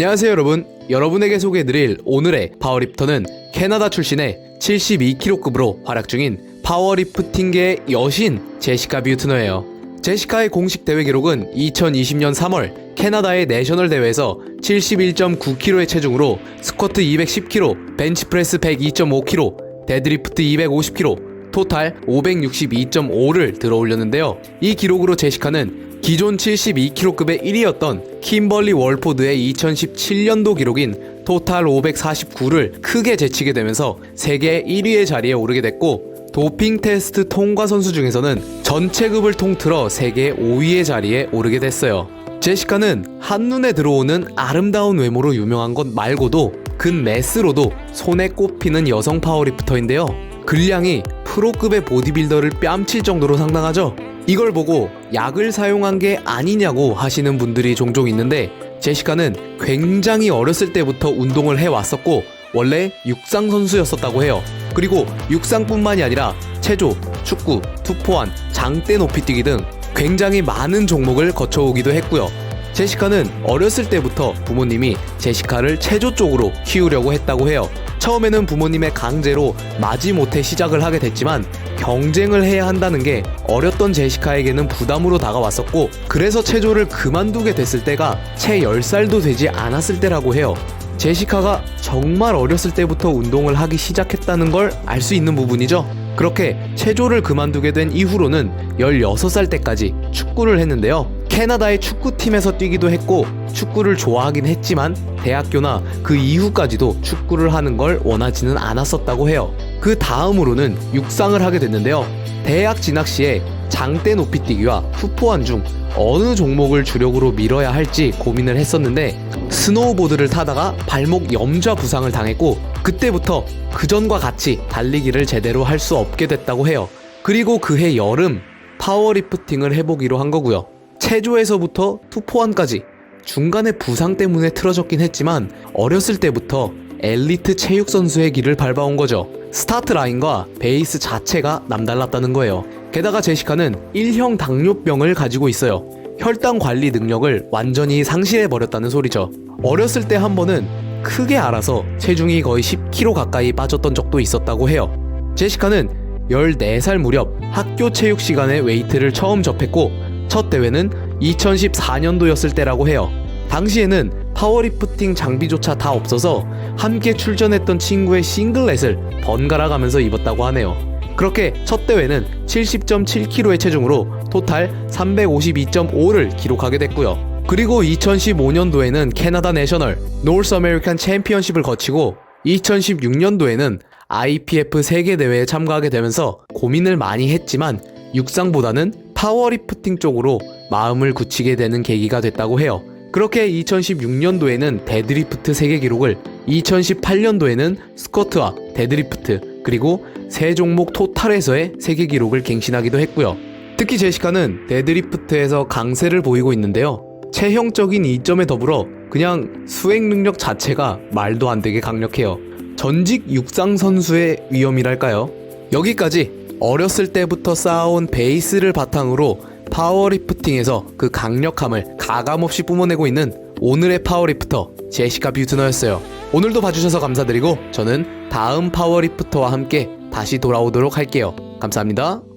안녕하세요 여러분 여러분에게 소개해드릴 오늘의 파워리프터는 캐나다 출신의 72kg급으로 활약 중인 파워리프팅계의 여신 제시카 뷰트너예요 제시카의 공식 대회 기록은 2020년 3월 캐나다의 내셔널 대회에서 71.9kg의 체중으로 스쿼트 210kg, 벤치프레스 102.5kg, 데드리프트 250kg, 토탈 562.5를 들어 올렸는데요. 이 기록으로 제시카는 기존 72kg급의 1위였던 킴벌리 월포드의 2017년도 기록인 토탈 549를 크게 제치게 되면서 세계 1위의 자리에 오르게 됐고 도핑 테스트 통과 선수 중에서는 전체급을 통틀어 세계 5위의 자리에 오르게 됐어요. 제시카는 한눈에 들어오는 아름다운 외모로 유명한 것 말고도 근 매스로도 손에 꼽히는 여성 파워리프터인데요. 근량이 프로급의 보디빌더를 뺨칠 정도로 상당하죠. 이걸 보고 약을 사용한 게 아니냐고 하시는 분들이 종종 있는데 제시카는 굉장히 어렸을 때부터 운동을 해왔었고 원래 육상 선수였었다고 해요. 그리고 육상뿐만이 아니라 체조, 축구, 투포환, 장대 높이뛰기 등 굉장히 많은 종목을 거쳐오기도 했고요. 제시카는 어렸을 때부터 부모님이 제시카를 체조 쪽으로 키우려고 했다고 해요. 처음에는 부모님의 강제로 마지못해 시작을 하게 됐지만 경쟁을 해야 한다는 게 어렸던 제시카에게는 부담으로 다가왔었고 그래서 체조를 그만두게 됐을 때가 채 10살도 되지 않았을 때라고 해요. 제시카가 정말 어렸을 때부터 운동을 하기 시작했다는 걸 알 수 있는 부분이죠. 그렇게 체조를 그만두게 된 이후로는 16살 때까지 축구를 했는데요. 캐나다의 축구팀에서 뛰기도 했고 축구를 좋아하긴 했지만 대학교나 그 이후까지도 축구를 하는 걸 원하지는 않았었다고 해요. 그 다음으로는 육상을 하게 됐는데요. 대학 진학 시에 장대 높이뛰기와 후포환 중 어느 종목을 주력으로 밀어야 할지 고민을 했었는데 스노우보드를 타다가 발목 염좌 부상을 당했고 그때부터 그전과 같이 달리기를 제대로 할 수 없게 됐다고 해요. 그리고 그해 여름 파워리프팅을 해보기로 한 거고요. 체조에서부터 투포환까지 중간에 부상 때문에 틀어졌긴 했지만 어렸을 때부터 엘리트 체육 선수의 길을 밟아온 거죠. 스타트 라인과 베이스 자체가 남달랐다는 거예요. 게다가 제시카는 1형 당뇨병을 가지고 있어요. 혈당 관리 능력을 완전히 상실해 버렸다는 소리죠. 어렸을 때 한 번은 크게 알아서 체중이 거의 10kg 가까이 빠졌던 적도 있었다고 해요. 제시카는 14살 무렵 학교 체육 시간에 웨이트를 처음 접했고 첫 대회는 2014년도였을 때라고 해요. 당시에는 파워리프팅 장비조차 다 없어서 함께 출전했던 친구의 싱글렛을 번갈아 가면서 입었다고 하네요. 그렇게 첫 대회는 70.7kg의 체중으로 토탈 352.5를 기록하게 됐고요. 그리고 2015년도에는 캐나다 내셔널 노스 아메리칸 챔피언십을 거치고 2016년도에는 IPF 세계 대회에 참가하게 되면서 고민을 많이 했지만 육상보다는 파워리프팅 쪽으로 마음을 굳히게 되는 계기가 됐다고 해요. 그렇게 2016년도에는 데드리프트 세계 기록을 2018년도에는 스쿼트와 데드리프트 그리고 세 종목 토탈에서의 세계 기록을 갱신하기도 했고요. 특히 제시카는 데드리프트에서 강세를 보이고 있는데요. 체형적인 이점에 더불어 그냥 수행 능력 자체가 말도 안 되게 강력해요. 전직 육상 선수의 위험이랄까요? 여기까지 어렸을 때부터 쌓아온 베이스를 바탕으로 파워리프팅에서 그 강력함을 가감없이 뿜어내고 있는 오늘의 파워리프터 제시카 뷰트너였어요. 오늘도 봐주셔서 감사드리고 저는 다음 파워리프터와 함께 다시 돌아오도록 할게요. 감사합니다.